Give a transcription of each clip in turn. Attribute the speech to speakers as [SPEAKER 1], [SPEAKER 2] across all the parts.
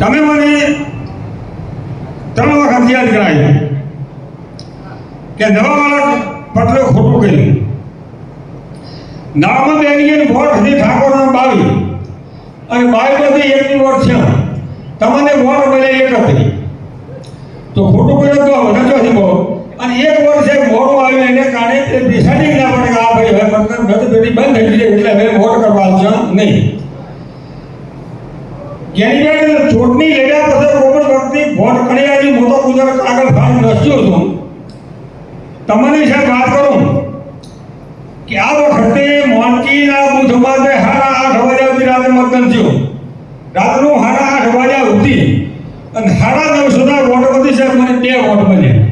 [SPEAKER 1] તમે મને ત્રણ વખત યાદ કરાવી કે બાળક પટલે ખોટું કર્યું. નામ બેનીએ વોટ હતી ઠાકોરના બાવી. અને બાવી બધી એકની વોટ છે. તમને વોટ મળે એક હતી તો ખોટું કર્યું તો વધારે નથી બહુ. અને એક વર્ષે મોડું આવ્યું એને કારણે તે ડિસાઇડિંગ ના પડે કે આ ભાઈ હવે મતલબ નથી પેટી બંધ થઈ ગઈ એટલે હવે વોટ કરવા આવશે નહીં જેની ચૂંટણી લડ્યા પછી કોમલ વખતે વોટ કણિયાની મોટો ગુજરાત આગળ ભાગ છું તમને સાહેબ વાત કરું? કે આ વખતે મોનકીના બુથ માટે હારા આઠ વાગ્યા સુધી રાતે મતદાન થયું. રાતનું હારા આઠ વાગ્યા સુધી. અને હાડા નવ સુધા વોટ બધી સાહેબ, મને બે વોટ મળ્યા.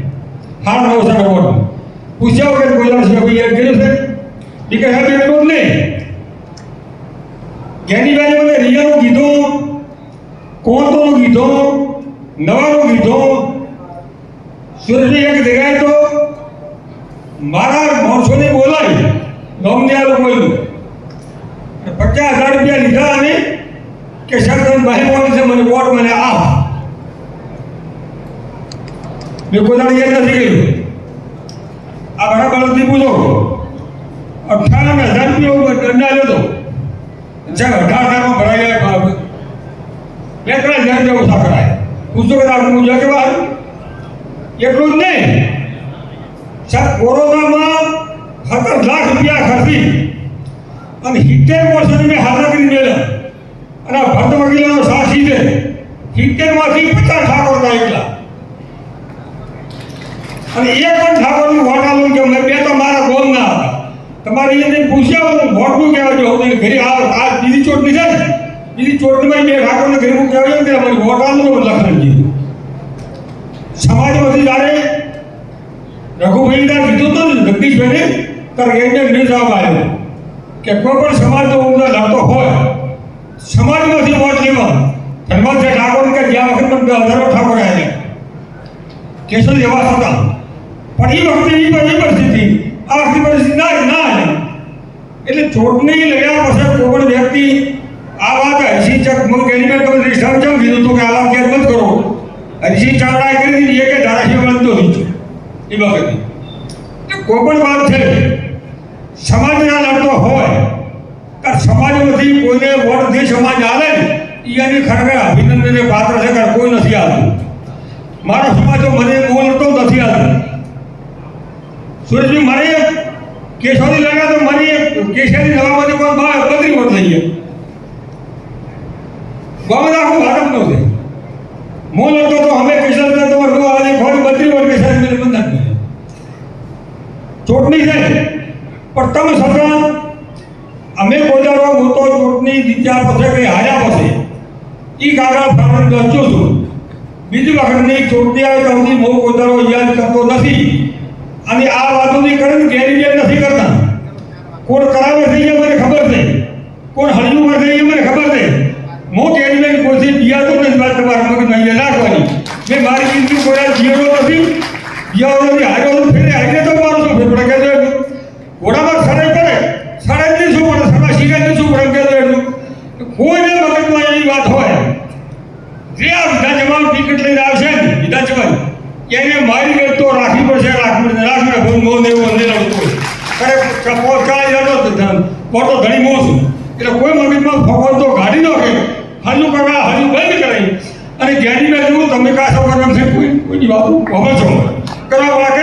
[SPEAKER 1] સાડા નવસોના વોટ. પૂછ્યા વગર દાડો છે ભાઈ કર્યું છે એ કે સાહેબ, એટલું જ નહીં. જ્ઞાનીભાઈ મને રિયાનું કીધું, કોંતોનું કીધું, નવાનું કીધું સુરજની એક જગ્યાએ તો મારા માણસોને બોલાવી નોમને આ લોકો બોલ્યું પચાસ હજાર રૂપિયા લીધા અને કે સર તમે ભાઈ કોણ છે, મને વોટ મને આ. મેં પોતાને યાદ નથી કર્યું. આ મારા બાળકથી પૂછો. અઠાવન હજાર રૂપિયા દંડ આવ્યો હતો ચાલ, અઢાર હજારમાં ભરાઈ ગયા બે ત્રણ હજાર રૂપિયા ઓછા કરાય. કદાચ આપણે પૂછ્યા કે વાર એટલું જ નહીં. સાહેબ, કોરોનામાં સત્તર લાખ રૂપિયા ખર્ચી અને સિત્તેર વર્ષની મેં હાલાકીની મેળ્યા અને આ ભટ્ટ વકીલોનો સાક્ષી છે. સિત્તેરમાંથી પચાસ ઠાકોરના એકલા. અને એક પણ ઠાકોરનું વોટ આલું કે મેં બે તો મારા ગોમ ના હતા. તમારે એને પૂછ્યા હું વોટનું કહેવા જો. હું ઘરે આ આ બીજી ચોટની છે ને. બીજી ચોટણીમાં બે ઠાકોરને ઘરે હું કહેવાય કે અમારી વોટ આલું તો લખન કીધું. સમાજમાંથી જાણે રઘુભાઈના કીધું તો ને જગદીશભાઈને ત્યારે એને નહીં જવાબ આવ્યો કે કોઈ પણ સમાજનો ઉમદા લડતો હોય સમાજમાંથી વોટ લેવા ધર્મજ ઠાકોર કે જ્યાં વખત મને હજારો ઠાકોર આવ્યા કેશવ એવા હતા પણ એ વખતે એ બધી પરિસ્થિતિ આ વખતે પરિસ્થિતિ ના ના આવી એટલે ચૂંટણી લડ્યા પછી કોઈ પણ વ્યક્તિ આ વાત હસી ચક મને કેની મેં તમે રિસ્ટાર કેમ કીધું તો કે આ વાત મત કરો. હરીશી ચાવડાએ કરી દીધી એ કે ધારાશીય બનતો નહીં છે એ વખતે એટલે કોઈ પણ વાત છે. સમાજના લડતો હોય તો સમાજમાંથી કોઈને વોટ જે સમાજ આવે ને એની ખરેખર અભિનંદનને પાત્ર છે કે કોઈ નથી આવતું. મારો સમાજ તો મને લડતો નથી આવતો. સુરેશજી મારે કેશવની લગા તો મારી કેશવની દવામાંથી કોઈ બદરી વોટ થઈ ગયા ગમે આખું ભાજપનો છે હું લડતો તો અમે કિશન તો વર્ગો આવે ખોરી બત્રી વર્ગ કિશન મેરે બંધન કરે ચૂંટણી છે પણ તમે છતાં અમે કોદારો હું તો ચૂંટણી જીત્યા પછી કંઈ હાર્યા પછી એ કાગળ ફાળવણી લચ્યો છું. બીજી વખતની ચૂંટણી આવે તો હું કોદારો યાદ કરતો નથી. અને આ વાતોની કરીને ગેરરીતિ નથી કરતા. કોણ કરાવે છે એ મને ખબર છે. કોણ હળિયું કરે એ મને ખબર છે. હું કેરીબેન કોઈથી બિયાતો નથી વાત તમારા મગજ અહીંયા નાખવાની મેં મારી જિંદગી કોઈ જીવડો નથી. જીવડો નથી હાર્યો તો ફેરે હારીને તો મારું શું ફેર પડે કે છે ઘોડામાં સરાઈ પડે સરાઈ નહીં શું પડે સરા શિકાય શું પડે કે છે એટલું કોઈને મગજમાં એવી વાત હોય જે આ વિધાનસભામાં ટિકિટ લઈને આવશે એને મારી ગયો તો રાખવી પડશે, રાખી પડશે. રાખી પડે મોં એવું અંધેરા પડે અરે ચાલી જતો મોટો ધણી મોં છું. એટલે કોઈ મગજમાં ભગવાન તો કાઢી નાખે. હજુ કરવા હજુ બંધ કરાવી અને જ્ઞાની મેં જોયું, તમે કાશો કરવા છે કોઈ કોઈની વાત ખબર છો કરવા વાળા